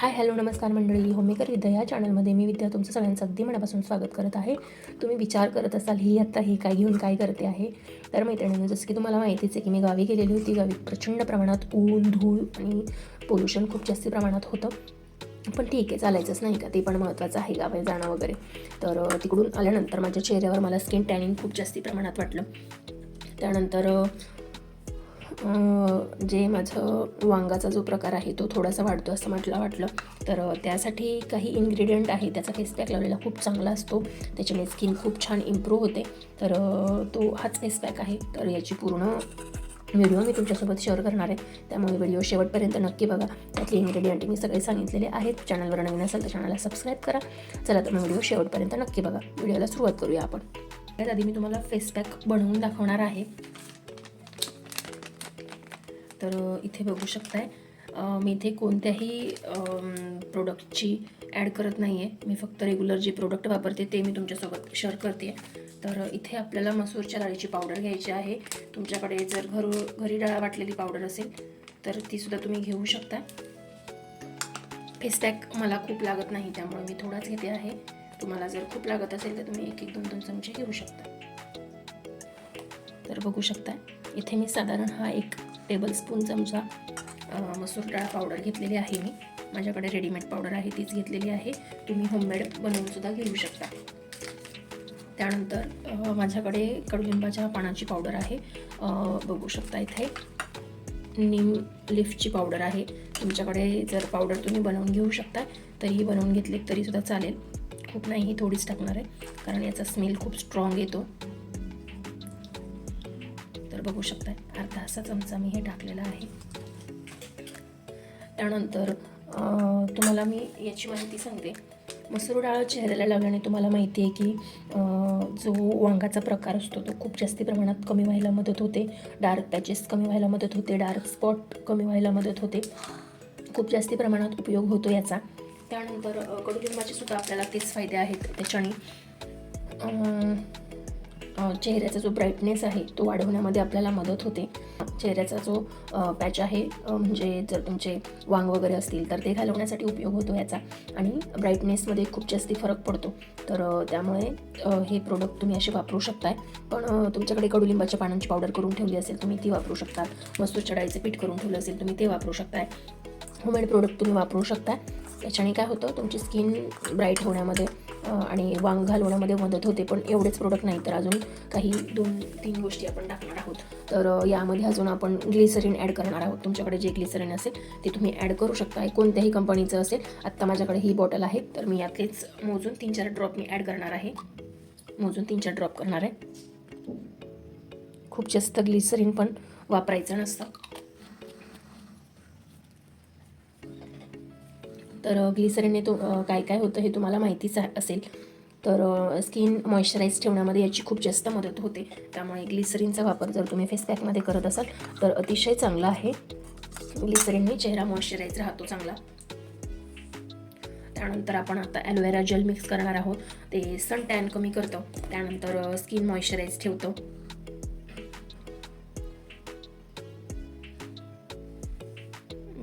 Hi hello नमस्कार मंडळी. होमेकर विद्या या चॅनलमध्ये मी विद्या तुमचं सगळ्यांचं अगदी मनापासून स्वागत करत आहे. तुम्ही विचार करत असाल ही आत्ता हे काय घेऊन काय करते आहे? तर मैत्रिणींनो जसं की तुम्हाला माहितीच आहे की मी गावी गेलेली होती. गावी प्रचंड प्रमाणात ऊन धूळ आणि पोल्युशन खूप जास्त प्रमाणात होतं. पण ठीक आहे चालायचंच नाही का? ते पण महत्त्वाचं आहे गावी जाणं वगैरे. तर तिकडून आल्यानंतर माझ्या चेहऱ्यावर मला स्किन टॅनिंग खूप जास्ती प्रमाणात वाटलं. त्यानंतर जे माझं वांगाचा जो प्रकार आहे तो थोडासा वाढतो असं म्हटलं वाटलं. तर त्यासाठी काही इन्ग्रेडियंट आहे त्याचा फेस पॅक लावलेला खूप चांगला असतो. त्याच्यामुळे स्किन खूप छान इम्प्रूव्ह होते. तर तो हाच फेस पॅक आहे. तर याची पूर्ण व्हिडिओ मी तुमच्यासोबत शेअर करणार आहे. त्यामुळे व्हिडिओ शेवटपर्यंत नक्की बघा. त्यातले इन्ग्रेडियंट मी सगळे सांगितलेले आहेत. चॅनलवर नवीन असेल तर चॅनलला सबस्क्राईब करा. चला तर मग व्हिडिओ शेवटपर्यंत नक्की बघा. व्हिडिओला सुरुवात करूया आपण. त्यात आधी मी तुम्हाला फेस पॅक बनवून दाखवणार आहे. तर इथे बघू शकताय. मी इथे कोणत्याही प्रोडक्टची ॲड करत नाही आहे मी फक्त रेग्युलर जे प्रोडक्ट वापरते ते मी तुमच्यासोबत शेअर करते तर इथे आपल्याला मसूरच्या डाळीची पावडर घ्यायची आहे. तुमच्याकडे जर घरू घरी डाळ वाटलेली पावडर असेल तर तीसुद्धा तुम्ही घेऊ शकता फेस्टॅक मला खूप लागत नाही त्यामुळे मी थोडाच घेते आहे. तुम्हाला जर खूप लागत असेल तर तुम्ही एक एक दोन दोन चमचे घेऊ शकता. तर बघू शकता इथे मी साधारण हा एक टेबल स्पून चमचा मसूर डाळ पावडर घेतलेली आहे मी. माझ्याकडे रेडीमेड पावडर आहे तीच घेतलेली आहे. तुम्ही होममेड बनवूनसुद्धा घेऊ शकता. त्यानंतर माझ्याकडे कडुलिंबाच्या पानाची पावडर आहे. बघू शकता इथे. नीम लिफ्टची पावडर आहे. तुमच्याकडे जर पावडर तुम्ही बनवून घेऊ शकता तरीही बनवून घेतली तरीसुद्धा चालेल. खूप नाही ही थोडीच टाकणार आहे. कारण याचा स्मेल खूप स्ट्रॉंग येतो. तर बघू शकताय अर्धा असा चमचा मी हे टाकलेला आहे. त्यानंतर तुम्हाला मी याची माहिती सांगते. मसूर डाळ चेहऱ्याला लावल्याने तुम्हाला माहिती आहे की जो वांगाचा प्रकार असतो तो खूप जास्ती प्रमाणात कमी व्हायला मदत होते. डार्क पॅचेस कमी व्हायला मदत होते डार्क स्पॉट कमी व्हायला मदत होते. खूप जास्ती प्रमाणात उपयोग होतो याचा. त्यानंतर कडुलिंबाचे सुद्धा आपल्याला तेच फायदे आहेत त्याच्याने. चेहऱ्याचा जो ब्राईटनेस आहे तो वाढवण्यामध्ये आपल्याला मदत होते. चेहऱ्याचा जो पॅच आहे म्हणजे जर तुमचे वांग वगैरे असतील तर ते घालवण्यासाठी उपयोग होतो याचा. आणि ब्राईटनेसमध्ये खूप जास्ती फरक पडतो. तर त्यामुळे हे प्रोडक्ट तुम्ही असे वापरू शकताय. पण तुमच्याकडे कडुलिंबाच्या पानांची पावडर करून ठेवली असेल तुम्ही ती वापरू शकता. मसूरच्या डाळीचं पीठ करून ठेवलं असेल तुम्ही ते वापरू शकताय. होममेड प्रोडक्ट तुम्ही वापरू शकता त्याच्याने काय होतं तुमची स्किन ब्राईट होण्यामध्ये आणि वांग घालवण्यामध्ये मदत होते पण एवढेच प्रोडक्ट नाही. तर अजून काही दोन तीन गोष्टी आपण टाकणार आहोत. तर यामध्ये अजून आपण ग्लिसरीन ॲड करणार आहोत. तुमच्याकडे जे ग्लिसरीन असेल ते तुम्ही ॲड करू शकता कोणत्याही कंपनीचं असेल आत्ता माझ्याकडे ही बॉटल आहे. तर मी यातलेच मोजून तीन चार ड्रॉप मी ॲड करणार आहे. मोजून तीन चार ड्रॉप करणार आहे. खूप जास्त ग्लिसरीन पण वापरायचं नसतं. तर ग्लिसरीनने तो काय काय होतं हे तुम्हाला माहितीच आहे- असेल. तर स्किन मॉइश्चराईज ठेवण्यामध्ये याची खूप जास्त मदत होते. त्यामुळे ग्लिसरीनचा वापर जर तुम्ही फेस पॅकमध्ये करत असाल तर अतिशय चांगला आहे. ग्लिसरीनने चेहरा मॉइश्चराईज राहतो चांगला. त्यानंतर आपण आता ॲलोवेरा जेल मिक्स करणार आहोत. ते सन टॅन कमी करतं. त्यानंतर स्किन मॉइश्चराईज ठेवतं.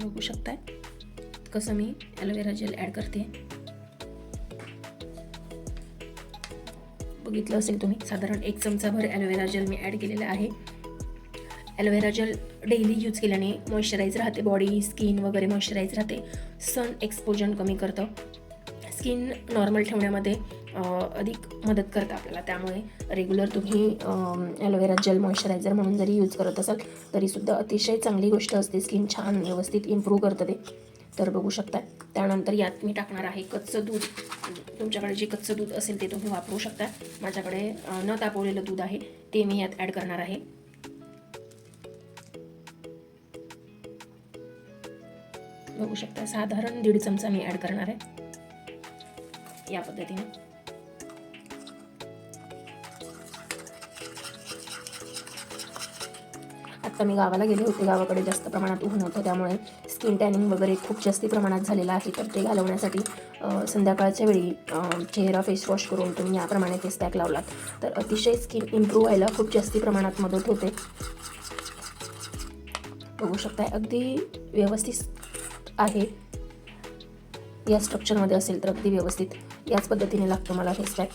बघू शकताय? कसं मी ॲलोवेरा जेल ॲड करते. बघितलं असेल तुम्ही साधारण एक चमचाभर ॲलोवेरा जेल मी ॲड केलेलं आहे. Aloe vera gel daily use केल्याने मॉइश्चराईज राहते बॉडी स्किन वगैरे मॉइश्चराईज राहते. सन एक्सपोजन कमी करतं. स्किन नॉर्मल ठेवण्यामध्ये अधिक मदत करतं आपल्याला. त्यामुळे रेग्युलर तुम्ही ॲलोवेरा जेल मॉइश्चरायझर म्हणून जरी यूज करत असाल तरीसुद्धा अतिशय चांगली गोष्ट असते. स्किन छान व्यवस्थित इम्प्रूव्ह करतं ते. तर बघू शकता त्यानंतर यात मी टाकणार आहे कच्चं दूध. तुमच्याकडे जे कच्चं दूध असेल ते तुम्ही वापरू शकता माझ्याकडे न तापवलेलं दूध आहे. ते मी यात ॲड करणार आहे. बघू शकता साधारण दीड चमचा मी ॲड करणार आहे. या पद्धतीने. आत्ता मी गावाला गेले होते. गावाकडे जास्त प्रमाणात ऊन होतं त्यामुळे स्किन टॅनिंग वगैरे खूप जास्ती प्रमाणात झालेलं आहे तर ते घालवण्यासाठी संध्याकाळच्या वेळी चेहरा फेस वॉश करून तुम्ही याप्रमाणे फेस पॅक लावलात. तर अतिशय स्किन इम्प्रूव्ह व्हायला खूप जास्ती प्रमाणात मदत होते. बघू शकताय अगदी व्यवस्थित आहे. या स्ट्रक्चरमध्ये असेल तर अगदी व्यवस्थित. याच पद्धतीने लागतो मला फेस पॅक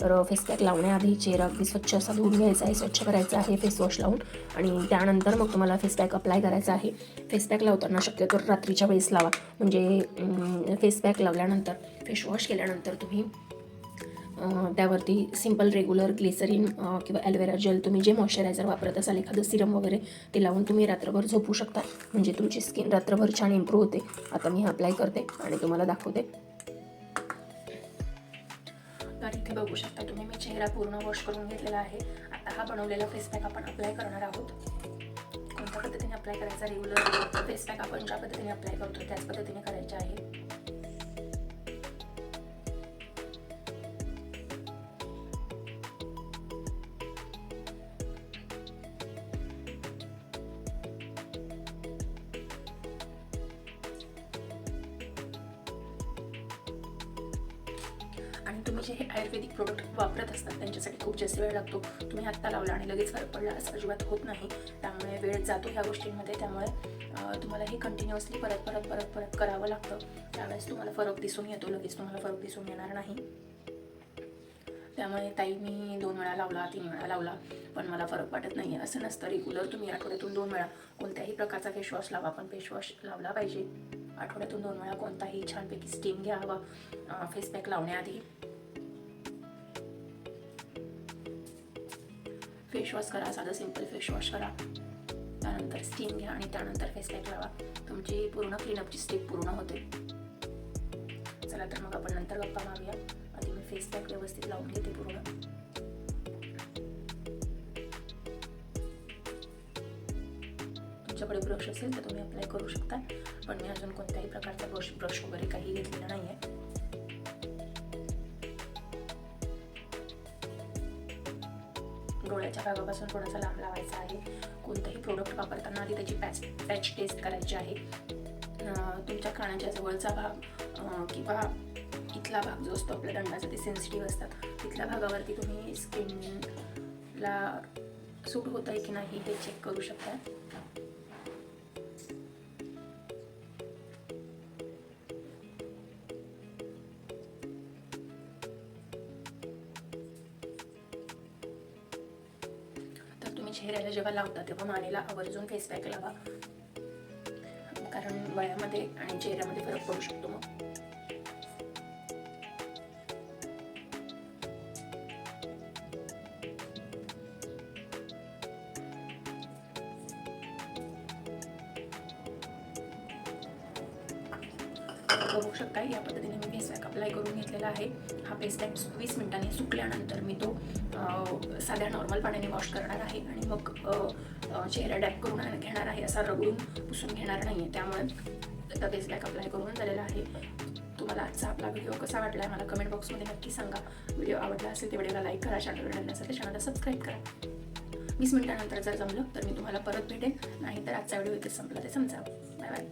तर फेसपॅक लावण्याआधी चेहरा अगदी स्वच्छ असा धुवून घ्यायचा आहे स्वच्छ करायचा आहे फेसवॉश लावून. आणि त्यानंतर मग तुम्हाला फेसपॅक अप्लाय करायचा आहे. फेस पॅक लावताना शक्यतो रात्रीच्या वेळेस लावा. म्हणजे फेस पॅक लावल्यानंतर फेसवॉश केल्यानंतर तुम्ही त्यावरती सिंपल रेग्युलर ग्लिसरीन किंवा ॲलोवेरा जेल तुम्ही जे मॉइश्चरायझर वापरत असाल एखादं सिरम वगैरे ते लावून तुम्ही रात्रभर झोपू शकता. म्हणजे तुमची स्किन रात्रभर छान इम्प्रूव्ह होते. आता मी अप्लाय करते आणि तुम्हाला दाखवते. तर इथे बघू शकता तुम्ही. मी चेहरा पूर्ण वॉश करून घेतलेला आहे. आता हा बनवलेला फेस पॅक आपण अप्लाय करणार आहोत. कोणत्या पद्धतीने अप्लाय करायचा रेग्युलर फेस पॅक आपण ज्या पद्धतीने अप्लाय करतो त्याच पद्धतीने करायचे आहे. तुम्ही जे हे आयुर्वेदिक प्रोडक्ट वापरत असतात त्यांच्यासाठी खूप जास्त वेळ लागतो. तुम्ही आत्ता लावला आणि लगेच फरक पडला असं अजिबात होत नाही. त्यामुळे वेळ जातो ह्या गोष्टींमध्ये. त्यामुळे तुम्हाला हे कंटिन्युअसली परत परत परत परत करावं लागतं. त्यावेळेस तुम्हाला फरक दिसून येतो. लगेच तुम्हाला फरक दिसून येणार नाही. त्यामुळे ताई मी दोन वेळा लावला तीन वेळा लावला पण मला फरक वाटत नाही आहे असं नसतं रेग्युलर तुम्ही आठवड्यातून दोन वेळा कोणत्याही प्रकारचा फेसवॉश लावा पण फेसवॉश लावला पाहिजे. आठवड्यातून दोन वेळा कोणताही छानपैकी स्टीम घ्यावा. फेसपॅक लावण्याआधी. फेसवॉश करा साधं सिंपल फेसवॉश करा. त्यानंतर स्टीम घ्या आणि त्यानंतर फेस पॅक लावा. तुमची पूर्ण क्लीनअपची स्टेप पूर्ण होते. चला तर मग आपण नंतर गप्पा मारूया. आधी मी फेस पॅक व्यवस्थित लावून घेते पूर्ण. तुमच्याकडे ब्रश असेल तर तुम्ही अप्लाय करू शकता. पण मी अजून कोणत्याही प्रकारचा ब्रश ब्रश वगैरे काही घेतलेला नाही आहे डोळ्याच्या भागापासून थोडासा लांब लावायचा आहे. कोणतंही प्रोडक्ट वापरताना आधी त्याची पॅच पॅच टेस्ट करायची आहे. तुमच्या कानाच्या जवळचा भाग किंवा इथला भाग जो असतो आपल्या दंडाचा ते सेन्सिटिव्ह असतात. तिथल्या भागावरती तुम्ही स्किनला सूट होत आहे की नाही ते चेक करू शकता. जेव्हा लावता तेव्हा मानेला आवर्जून फेस पॅक लावा. कारण वयामध्ये आणि चेहऱ्यामध्ये फरक पडू शकतो मग. करू शकता या पद्धतीने मी फेस पॅक अप्लाय करून घेतलेला आहे. हा फेस पॅक वीस मिनिटांनी सुकल्यानंतर मी तो साध्या नॉर्मल पाण्याने वॉश करणार आहे आणि मग चेहरा डॅप करून घेणार आहे. असा रगडून पुसून घेणार नाही आहे त्यामुळे आता फेस पॅक अप्लाय करून झालेला आहे. तुम्हाला आजचा आपला व्हिडिओ कसा वाटला आहे मला कमेंट बॉक्समध्ये नक्की सांगा. व्हिडिओ आवडला असेल तर व्हिडिओला लाईक करा चॅनलवर आणण्यासाठी चॅनलला सबस्क्राईब करा. वीस मिनिटानंतर जर जमलं तर मी तुम्हाला परत भेटेन. नाही तर आजचा व्हिडिओ इथे संपला. ते समजा बाय बाय